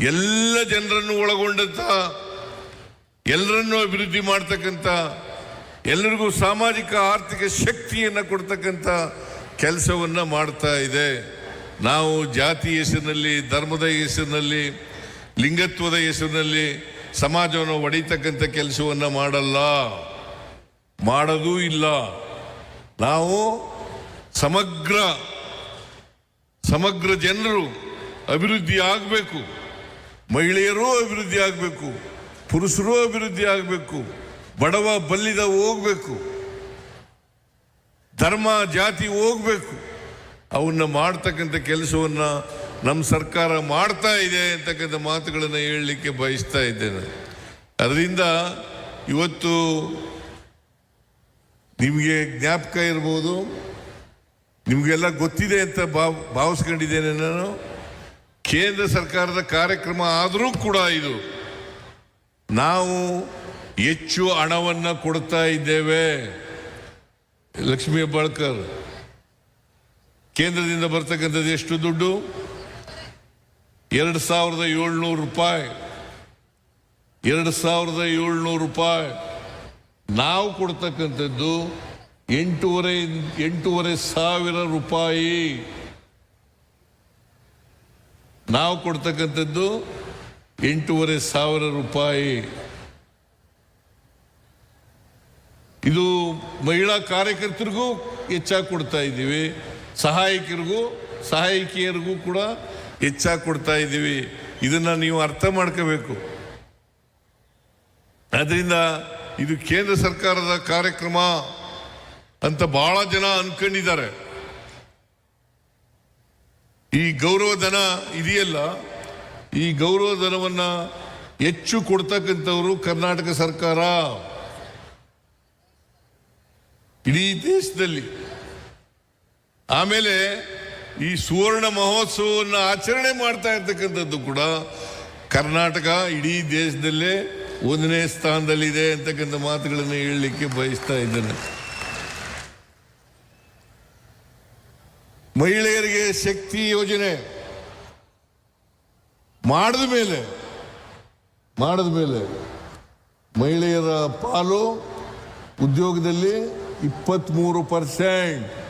ಎಲ್ಲ ಜನರನ್ನು ಒಳಗೊಂಡಂತ ಎಲ್ಲರನ್ನೂ ಅಭಿವೃದ್ಧಿ ಮಾಡ್ತಕ್ಕಂಥ, ಎಲ್ಲರಿಗೂ ಸಾಮಾಜಿಕ ಆರ್ಥಿಕ ಶಕ್ತಿಯನ್ನು ಕೊಡ್ತಕ್ಕಂಥ ಕೆಲಸವನ್ನ ಮಾಡ್ತಾ ಇದೆ. ನಾವು ಜಾತಿ ಹೆಸರಿನಲ್ಲಿ, ಧರ್ಮದ ಹೆಸರಿನಲ್ಲಿ, ಲಿಂಗತ್ವದ ಹೆಸರಿನಲ್ಲಿ ಸಮಾಜವನ್ನು ಒಡೆಯತಕ್ಕಂಥ ಕೆಲಸವನ್ನು ಮಾಡಲ್ಲ. ಮಾಡೋದೂ ಇಲ್ಲ. ನಾವು ಸಮಗ್ರ ಸಮಗ್ರ ಜನರು ಅಭಿವೃದ್ಧಿ ಆಗಬೇಕು. ಮಹಿಳೆಯರೂ ಅಭಿವೃದ್ಧಿ ಆಗಬೇಕು, ಪುರುಷರೂ ಅಭಿವೃದ್ಧಿ ಆಗಬೇಕು, ಬಡವ ಬಲ್ಲಿದ ಹೋಗ್ಬೇಕು, ಧರ್ಮ, ಜಾತಿ ಹೋಗ್ಬೇಕು. ಅವನ್ನ ಮಾಡ್ತಕ್ಕಂಥ ಕೆಲಸವನ್ನ ನಮ್ಮ ಸರ್ಕಾರ ಮಾಡ್ತಾ ಇದೆ ಅಂತಕ್ಕಂಥ ಮಾತುಗಳನ್ನು ಹೇಳಲಿಕ್ಕೆ ಬಯಸ್ತಾ ಇದ್ದೇನೆ. ಅದರಿಂದ ಇವತ್ತು ನಿಮಗೆ ಜ್ಞಾಪಕ ಇರ್ಬೋದು, ನಿಮಗೆಲ್ಲ ಗೊತ್ತಿದೆ ಅಂತ ಭಾವ, ಭಾವಿಸ್ಕೊಂಡಿದ್ದೇನೆ ನಾನು. ಕೇಂದ್ರ ಸರ್ಕಾರದ ಕಾರ್ಯಕ್ರಮ ಆದರೂ ಕೂಡ ಇದು. ನಾವು ಹೆಚ್ಚು ಹಣವನ್ನ ಕೊಡ್ತಾ ಇದ್ದೇವೆ. ಲಕ್ಷ್ಮೀ ಹೆಬ್ಬಾಳ್ಕರ್, ಕೇಂದ್ರದಿಂದ ಬರ್ತಕ್ಕಂಥದ್ದು ಎಷ್ಟು ದುಡ್ಡು? ಎರಡು ಸಾವಿರದ ಏಳ್ನೂರು ರೂಪಾಯಿ. ಎರಡು ಸಾವಿರದ ಏಳ್ನೂರು ರೂಪಾಯಿ. ನಾವು ಕೊಡ್ತಕ್ಕಂಥದ್ದು ಎಂಟೂವರೆ ಎಂಟೂವರೆ ಸಾವಿರ ರೂಪಾಯಿ. ನಾವು ಕೊಡ್ತಕ್ಕಂಥದ್ದು ಎಂಟೂವರೆ ಸಾವಿರ ರೂಪಾಯಿ. ಇದು ಮಹಿಳಾ ಕಾರ್ಯಕರ್ತರಿಗೂ ಹೆಚ್ಚಾಗಿ ಕೊಡ್ತಾ ಇದ್ದೀವಿ. ಸಹಾಯಕರಿಗೂ ಸಹಾಯಕಿಯರಿಗೂ ಕೂಡ ಹೆಚ್ಚಾಗಿ ಕೊಡ್ತಾ ಇದ್ದೀವಿ. ಇದನ್ನ ನೀವು ಅರ್ಥ ಮಾಡ್ಕೋಬೇಕು. ಅದರಿಂದ ಇದು ಕೇಂದ್ರ ಸರ್ಕಾರದ ಕಾರ್ಯಕ್ರಮ ಅಂತ ಬಹಳ ಜನ ಅನ್ಕೊಂಡಿದ್ದಾರೆ. ಈ ಗೌರವ ಧನ ಇದೆಯಲ್ಲ, ಈ ಗೌರವ ಧನವನ್ನ ಹೆಚ್ಚು ಕೊಡ್ತಕ್ಕಂಥವರು ಕರ್ನಾಟಕ ಸರ್ಕಾರ. ಇಡೀ ದೇಶದಲ್ಲಿ. ಆಮೇಲೆ ಈ ಸುವರ್ಣ ಮಹೋತ್ಸವವನ್ನು ಆಚರಣೆ ಮಾಡ್ತಾ ಇರ್ತಕ್ಕಂಥದ್ದು ಕೂಡ ಕರ್ನಾಟಕ ಇಡೀ ದೇಶದಲ್ಲೇ ಒಂದನೇ ಸ್ಥಾನದಲ್ಲಿದೆ ಅಂತಕ್ಕಂಥ ಮಾತುಗಳನ್ನು ಹೇಳಲಿಕ್ಕೆ ಬಯಸ್ತಾ ಇದ್ದೇನೆ. ಮಹಿಳೆಯರಿಗೆ ಶಕ್ತಿ ಯೋಜನೆ ಮಾಡಿದ ಮೇಲೆ ಮಾಡಿದ ಮೇಲೆ ಮಹಿಳೆಯರ ಪಾಲು ಉದ್ಯೋಗದಲ್ಲಿ ಇಪ್ಪತ್ತ್ಮೂರು ಪರ್ಸೆಂಟ್.